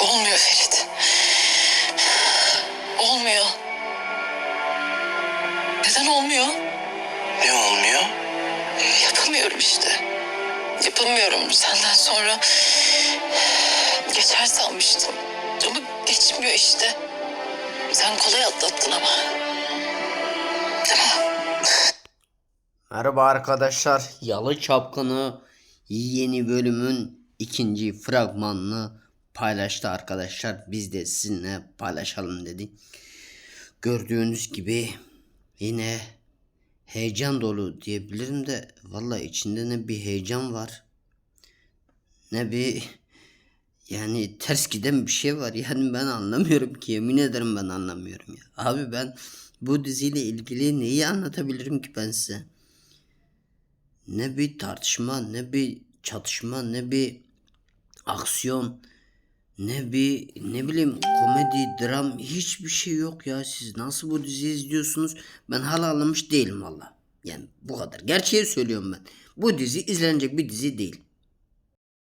Olmuyor Ferit. Olmuyor. Neden olmuyor? Ne olmuyor? Yapamıyorum işte. Yapamıyorum senden sonra. Geçer sanmıştım. Ama geçmiyor işte. Sen kolay atlattın ama. Merhaba arkadaşlar. Yalı Çapkını yeni bölümün ikinci fragmanını paylaştı arkadaşlar. Biz de sizinle paylaşalım dedik. Gördüğünüz gibi yine heyecan dolu diyebilirim de valla içinde ne bir heyecan var ne bir yani ters giden bir şey var. Yani ben anlamıyorum ki yemin ederim ben anlamıyorum ya. Abi ben bu diziyle ilgili neyi anlatabilirim ki ben size? ne bir tartışma, ne bir çatışma, ne bir aksiyon, ne bir ne bileyim komedi, dram hiçbir şey yok ya. Siz nasıl bu diziyi izliyorsunuz? Ben hala anlamış değilim valla. Yani bu kadar. Gerçeği söylüyorum ben. Bu dizi izlenecek bir dizi değil.